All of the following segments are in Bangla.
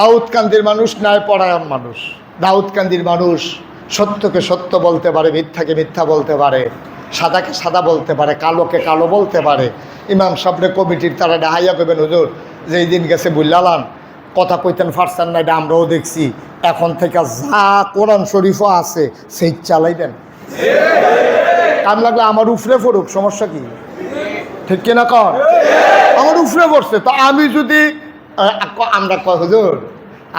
দাউদকান্দির মানুষ ন্যায় পরায়ণ মানুষ। দাউদকান্দির মানুষ সত্যকে সত্য বলতে পারে, মিথ্যাকে মিথ্যা বলতে পারে, সাদাকে সাদা বলতে পারে, কালোকে কালো বলতে পারে। ইমাম সাবরে কমিটির তারা ডাহাইয়া করবেন হুজুর, যেই দিন গেছে বুল্লালান কথা কইতেন ফারসান না আমরাও দেখছি। এখন থেকে যা কোরআন শরীফও আছে, সেই চালাইবেন। কাম লাগলে আমার উফরে পড়ুক, সমস্যা কি? ঠিক কিনা কর আমার উফরে পড়ছে। তো আমি যদি আমরা কয়, হুজুর?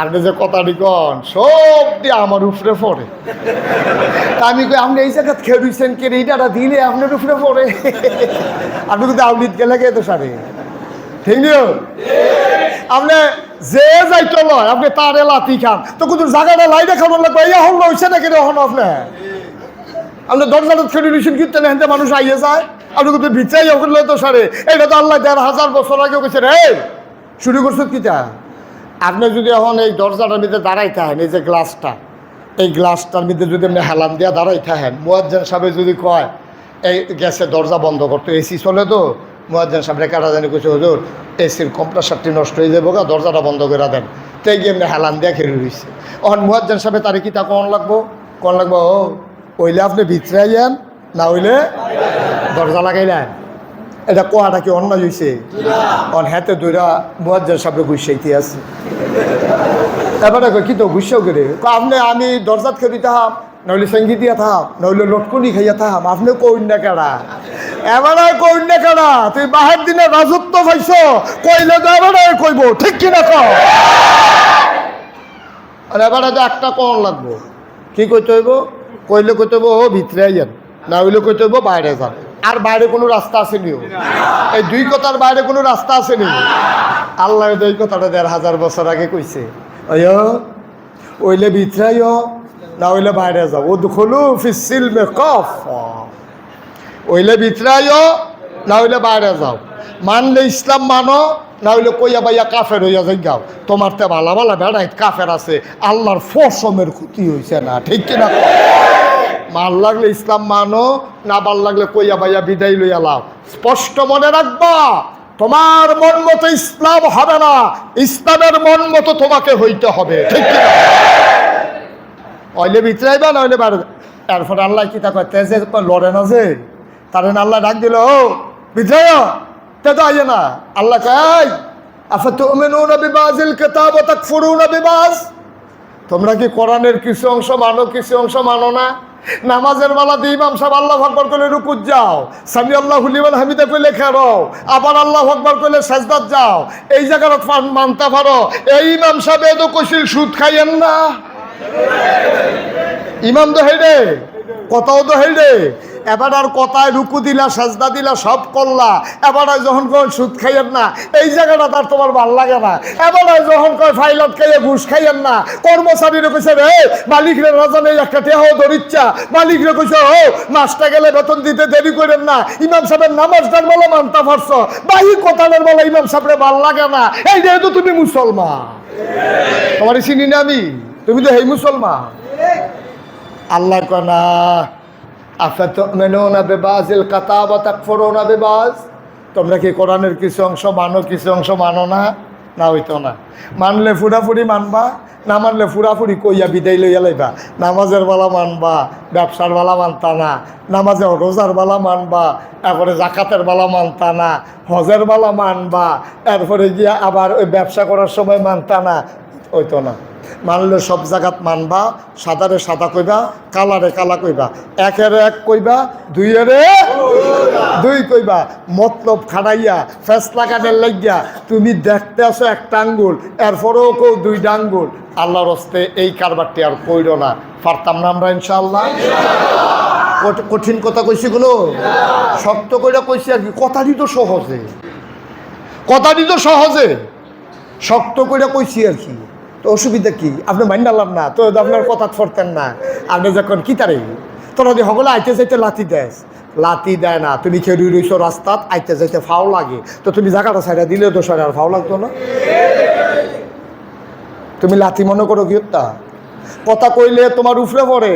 আপনি যে কথাটি কন, সব দিয়ে আমার উপরে পড়ে। তা আমি কই, আপনি এই জায়গা খেয়েছেন কে এইটা দিলে আপনার উপরে পড়ে। আপনি কিন্তু আউলিত গেলে গে তো সারে ঠিক নিও আপনি যে যাই চলো আপনি তার লাতি খান। তো কিন্তু জায়গাটা লাইটে খাবার লাগবে এই হল হয়েছে নাকি এখন আপনার আপনি দরজাটা ছেড়ে দিয়েছেন কীর্তনে হেনতে মানুষ আইয়ে যায়। আপনি কিন্তু বিচাই ওগুলো তো সারে এটা তো আল্লাহ দেড় হাজার বছর আগে রে শুরু করছ কিটা আপনি যদি এখন এই দরজাটার মধ্যে দাঁড়াই থাকেন, এই যে গ্লাসটা, এই গ্লাসটার মধ্যে যদি আপনি হেলান দিয়া দাঁড়াই থাকেন, মুয়াজ্জেন সাহেব যদি কয়, এই গ্যাসের দরজা বন্ধ করতো এসি চলে তো? মুয়াজ্জেন সাহেব কাটা জানি কইছে, হুজুর, এসির কম্প্রেসারটি নষ্ট হয়ে যাব গা, দরজাটা বন্ধ করে দেন। তাই গিয়ে এমনি হেলান দিয়া খেয়ে রয়েছে এখন মুয়াজ্জেন সাহেব তারে কি তা কন লাগবো? কন লাগবো, ও, ওইলে আপনি ভিতরে যান না হইলে দরজা লাগাইলেন? এটা কোয়াটা কি অন্যায় হয়েছে অন হাতে দুইরা মুয়াজ্জের সামনে গুছাইতে আছে। এবারে কি তো গুছাও করে? আপনি, আমি দরজাত খেয়ে থাম নইলে সংগীত দিয়া থাম নইলে লটকনি খাইয়া থাম আপনি কইন না কেডা? এবারে কইন না কেডা? তুই বাহের দিনে রাজত্ব পাইছ, কইলে তো এবারে কইব, ঠিক কিনা কর আর এবারে তো একটা কোন লাগবো। কি কইতে হইব? কইলে কইতে হইব, ও ভিতরে আইয়েন, না হইলে কইতে হইব, বাইরে যান। আর বাইরে কোনো রাস্তা আছে নিও এই দুই কথার বাইরে কোনো রাস্তা আছে নি আল্লাহ এই কথাটা দেড় হাজার বছর আগে কইছে অয় ওইলে আইও না হইলে বাইরে যাও। ও দুখলু ফিসিল মে কফ। ওইলে আইও না হইলে বাইরে যাও। মানলে ইসলাম মানো, না হইলে কইয়া বাইয়া কাফের হইয়া যাই গাও তোমার তে ভালা ভালা বেড়াই কাফের আছে, আল্লাহর ফসমের ক্ষতি হয়েছে না, ঠিক কিনা? মাল লাগলে ইসলাম মানো, না ভালো লাগলে কইয়া বাইয়া বিদায় লইয়া লাও। স্পষ্ট মনে রাখবা, তোমার মন মতো ইসলাম হবে না, ইসলামের মন মতো তোমাকে হইতে হবে, ঠিক অইলে ভিতরে আইবা না হইলে বাইরে তারপর আল্লাহ কি তা তেজে লড়ে না যে? তারে না আল্লাহ ডাক দিল, ও আয়। তে তো আইয়ে না। আল্লাহ কয় আফা তুমিনুনা বিবাজিল কিতাব ওয়া তাকফুরুনা বিবাজ? তোমরা কি কোরআনের কিছু অংশ মানো, কিছু অংশ মানো না? নামাজের বেলা দিয়ে ইমাম সাহেব আল্লাহ আকবর করলে রুকুত যাও। সামি আল্লাহ হুলিমান হামিদে করলে খেরো। আবার আল্লাহ আকবর করলে সাজদার যাও। এই জায়গার মানতে পারো। এই ইমাম সাহেব এত কশিল সুদ খাইয়েন না। ইমাম তো হেডে। কথাও তো হেডে এবার আর কথায় রুকু দিলা, সাজদা দিলা, সব করলা। এবার যখন কয়, সুদ খাইয়েন না এই জায়গাটা তার তোমার ভালো লাগে না। এবার যখন কয়, ফাইলত খাইয়ে ঘুষ খাইয়েন না কর্মচারীরা কইছে, রে, মালিকরে রাজা নেই, একটা টেহ ধরিচ্ছা মালিকরে কইছে, ও, মাসটা গেলে বেতন দিতে দেরি করেন না। ইমাম সাহেবের নামাজটার বলে মানতে পারছ বাহি কথানের বলে ইমাম সাহেবের ভালো লাগে না। এই যেহেতু তুমি মুসলমান। তোমার চিনি না আমি? তুমি তো হেই মুসলমান। আল্লাহ কনা আফাতুমিনুনা বিবাজিল কাতাব ওয়া তাকফুরুনা বিবাজ? তোমরা কি কোরআনের কিছু অংশ মানো, কিছু অংশ মানো না? না, হইতো না। মানলে ফুরাফুরি মানবা, না মানলে ফুরাফুরি কইয়া বিদায় লইয়া লাইবা। নামাজের বেলা মানবা, ব্যবসার বেলা মানতা না। নামাজে রোজার বেলা মানবা, তারপরে জাকাতের বেলা মানতা না। হজের বেলা মানবা এরপরে গিয়া আবার ওই ব্যবসা করার সময় মানতা না। হইতো না। মানলে সব জায়গাত মানবা, সাদারে সাদা কইবা, কালারে কালা কইবা। একের এক কইবা, দুইয়েরে দুই কইবা। মতলব খাড়াইয়া ফেসলা কাটের লাগিয়া, তুমি দেখতে আসো একটা আঙ্গুল, এরপরেও কেউ দুইটা আঙ্গুল। আল্লাহর হস্তে এই কারবারটি আর কইল না। পারতাম না আমরা ইনশাল্লাহ কঠ- কঠিন কথা কইছি কোনো শক্ত কইরা কইছি আর কি, কথাটি তো সহজে। কথাটি তো সহজে। শক্ত করে কইছি আর কি। তো অসুবিধা কি? আপনি মাইন ডালাম না, তো আপনার কথা ফরতেন না। আপনি যখন, কি তারে? তোরা যদি সকলে আইতে যাইতে লাতি দেয় লাতি দেয় না, তুমি খেয়ে রুই রইছো রাস্তাত, আইতে যাইতে ফাও লাগে। তো তুমি জায়গাটা সাইডা দিলে তো সাইড আর ফাও লাগতো না। তুমি লাথি মনে করো কি কথা কইলে তোমার উফরে পড়ে।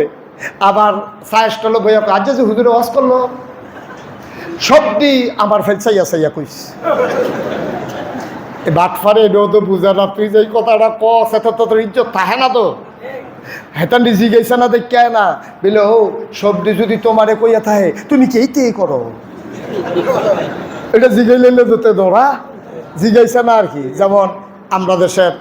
আবার সায়েস্টলো বইয়া আজ যে হুজুরে ওয়াজ করল। সবটি আমার ফেলসাইয়া সাইয়া কইস। বাটফারে এটাও তো বুঝা না, তুই যে কথাটা কস, এত তোর থাকে না তো। হেতান জিজ্ঞাসা না দেখ না, বলে, ও, সবটি যদি তোমারে কইয়া থাকে, তুমি কে কে করো? এটা জিগাইলে যেতে ধরা। জিগাইছে না আর কি, যেমন আমরা দেশের